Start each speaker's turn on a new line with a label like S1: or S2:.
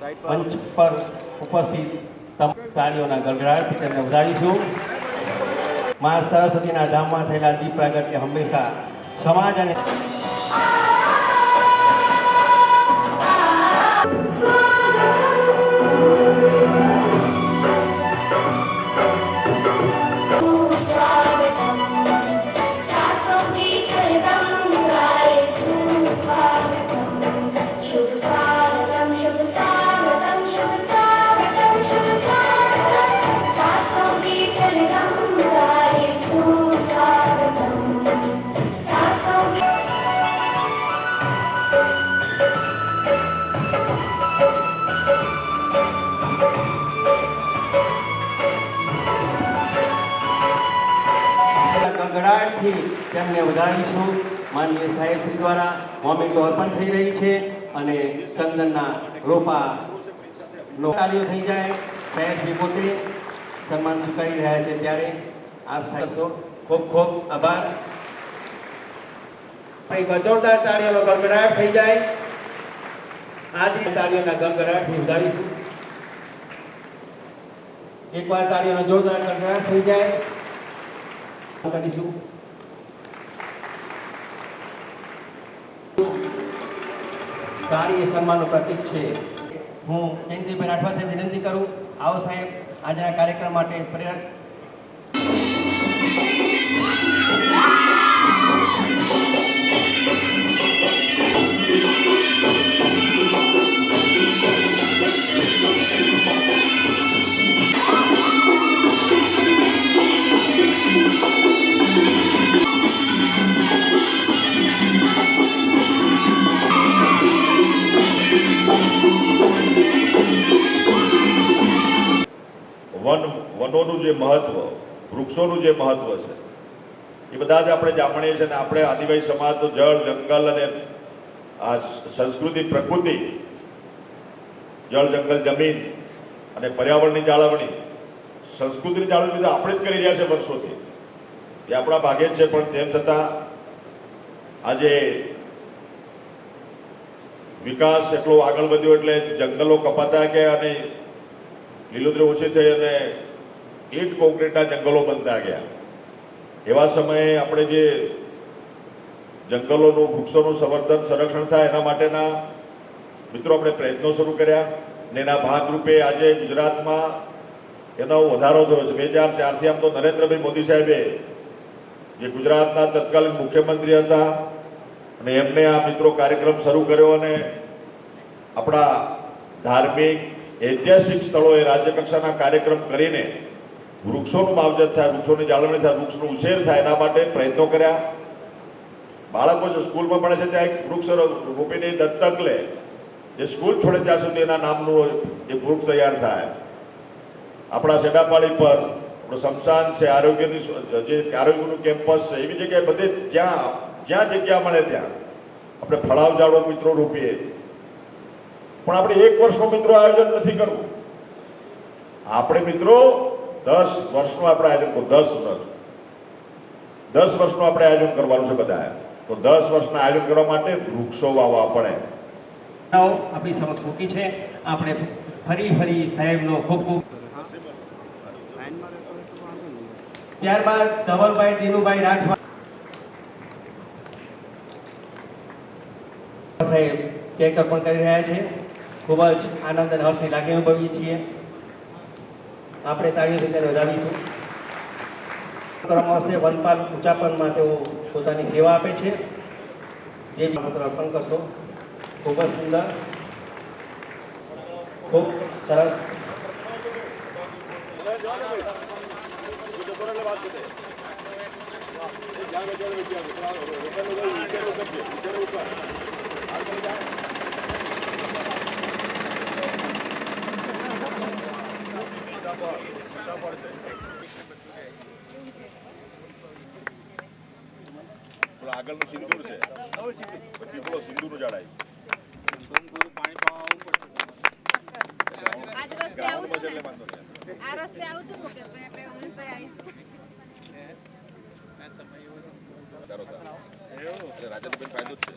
S1: મંચ પર ઉપસ્થિત પ્રાણીઓના ગગડાટથી તેમને વધારીશું. મા સરસ્વતીના ધામમાં થયેલા દીપ પ્રાગટ્ય હંમેશા સમાજ અને
S2: Oh
S1: ગડગડાટથી તેમને વધારીશું. માનનીય સાહેબશ્રી દ્વારા મોમેન્ટો અર્પણ થઈ રહી છે અને ચંદનના રોપા કાર્ય થઈ જાય. સાહેબશ્રી પોતે સન્માન સ્વીકારી રહ્યા છે ત્યારે. આપ સાહેબ ખૂબ ખૂબ આભાર. એક તાળીઓનો ગડગડાટ થઈ જાય. આ જ રીતે તાળીઓના ગડગડાટથી વધારીશું. એકવાર તાળીઓનો જોરદાર ગડગડાટ થઈ જાય. કરીશું તાળી એ સન્માનનું પ્રતીક છે. હું જયંતિભાઈ રાઠવા સાહેબ વિનંતી કરું. આવો સાહેબ આજના કાર્યક્રમ માટે પ્રેરક
S3: વન, વનોનું જે મહત્વ, વૃક્ષોનું જે મહત્વ છે, એ બધા જ આપણે જાણીએ છીએ અને આપણે આદિવાસી સમાજ તો જળ, જંગલ અને આ સંસ્કૃતિ, પ્રકૃતિ, જળ, જંગલ, જમીન અને પર્યાવરણની જાળવણી, સંસ્કૃતિની જાળવણી તો આપણે જ કરી રહ્યા છે વર્ષોથી. એ આપણા ભાગે જ છે, પણ તેમ છતાં આજે વિકાસ એટલો આગળ વધ્યો એટલે જંગલો કપાતા ગયા અને લીલોતરી ઓછી થઈ અને ઈટ કોન્ક્રીટના જંગલો બનતા ગયા. એવા સમયે આપણે જે જંગલોનું, વૃક્ષોનું સંવર્ધન, સંરક્ષણ થાય એના માટેના મિત્રો આપણે પ્રયત્નો શરૂ કર્યા ને એના ભાગરૂપે આજે ગુજરાતમાં એનો વધારો થયો છે. બે હજાર ચારથી આમ તો નરેન્દ્રભાઈ મોદી સાહેબે જે ગુજરાતના તત્કાલીન મુખ્યમંત્રી હતા અને એમને આ મિત્રો કાર્યક્રમ શરૂ કર્યો અને આપણા ધાર્મિક ઐતિહાસિક સ્થળોએ રાજ્ય કક્ષાના કાર્યક્રમ કરીને વૃક્ષોનું માવજત થાય, વૃક્ષોની જાળવણી થાય, વૃક્ષનો ઉછેર થાય, એના માટે પ્રયત્નો કર્યા. બાળકો જે સ્કૂલમાં ભણે છે, ત્યાં એક વૃક્ષ રોપીને દત્તક લે. જે સ્કૂલ છોડે ત્યાં સુધી એના નામનું એ વૃક્ષ તૈયાર થાય. આપણા સેડાપાળી પર શમશાન છે, આરોગ્યની જે આરોગ્યનું કેમ્પસ છે, એવી જગ્યાએ બધે જ્યાં જ્યાં જગ્યા મળે ત્યાં આપણે ફળાવ ઝાડો મિત્રો રોપીએ. પણ આપણે એક વર્ષનું મિત્રો આયોજન નથી કરવું. આપણે મિત્રો દસ વર્ષનું આપણે આયોજન કરવું. દસ વર્ષ. દસ વર્ષનું આપણે આયોજન કરવાનું છે બધા તો દસ વર્ષના આયોજન કરવા માટે વૃક્ષો વાવવા પડે.
S1: આપણી સમક્ષ મૂકી છે. આપણે ફરી ફરી સાહેબનો ખૂબ ખૂબ ત્યારબાદ ધવલભાઈ ધીરુભાઈ રાઠવા સાહેબ ચેક પણ કરી રહ્યા છે. ખૂબ જ આનંદ અને હર્ષની લાગણી અનુભવીએ છીએ. આપણે તાળી રીતે વધાવીશું કરવામાં આવશે વનપાલ ઉચાપનમાં તેઓ પોતાની સેવા આપે છે. જે મંત્ર અર્પણ કરશો. ખૂબ જ સુંદર. ખૂબ સરસ
S3: પેલો આગળનું સિંદૂર છે પછી પેલો સિંદૂરનું ઝાડ આવ્યું
S4: આજ રસ્તે આવું છું
S3: એટલે
S4: ને
S3: વાંધો નહીં.
S4: આ રસ્તે આવું છું મુકેશભાઈ એટલે ઉમેશભાઈ આવીશ.
S3: વધારો થાય. એટલે રાજેન્દ્રભાઈ ફાયદો જ છે.